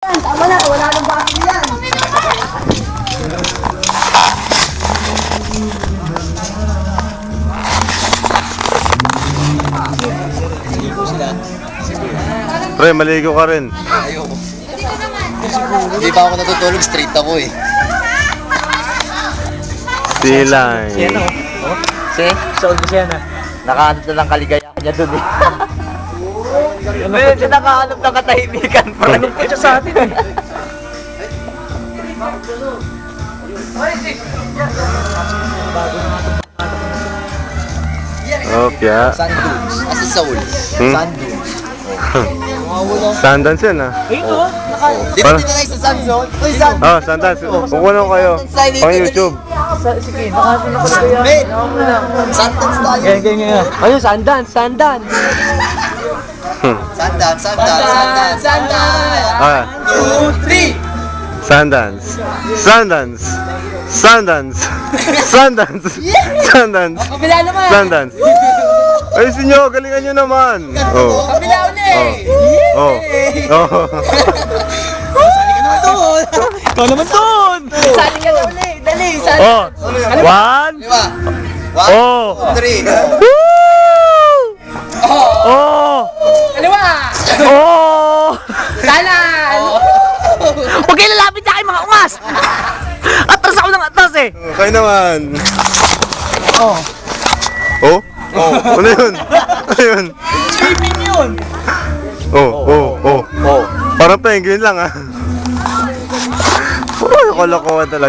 Tama na, wala nang bakit yan. Pre, maligo ka rin. Ayoko. Hindi pa ako natutulog, straight ako eh. Silay. Si, sold ko siya na. Nakahanap na ng kaligayahan niya dun eh. Meron siya nakahanap ng katahimikan. Parang pa siya sa atin eh. Opya. Sand dunes. As a soul. Hmm? Sand dunes. Sundance yan ah. Di ba dito tayo sa sand zone? Uy, sand. Oh, Sundance. Kukunan ko kayo. Pang YouTube. Sige, nakahanap ng kaligayahan. Ben! Sand dunes tayo. Ganyan, ganyan. Ayun, sandan, sandan. Sandan, sandan, sandan, sandan. Ah, Two, three. Sundance. Sundance. Sundance. Sundance. Sundance. Kabila naman. Sundance. Ayusin nyo, galingan nyo naman. Oh. Kabila ulit. Oh. Oh. Ikaw naman dun! Sali ka na ulit. Dali, sali. Oh. One. Lima. One, Oh. three. Kayo naman. Oh. Oh? Oh. Ano yun? Ano yun? Swimming yun! Oh, oh, oh. Oh. Parang penguin lang ah. Puro kalokohan talaga.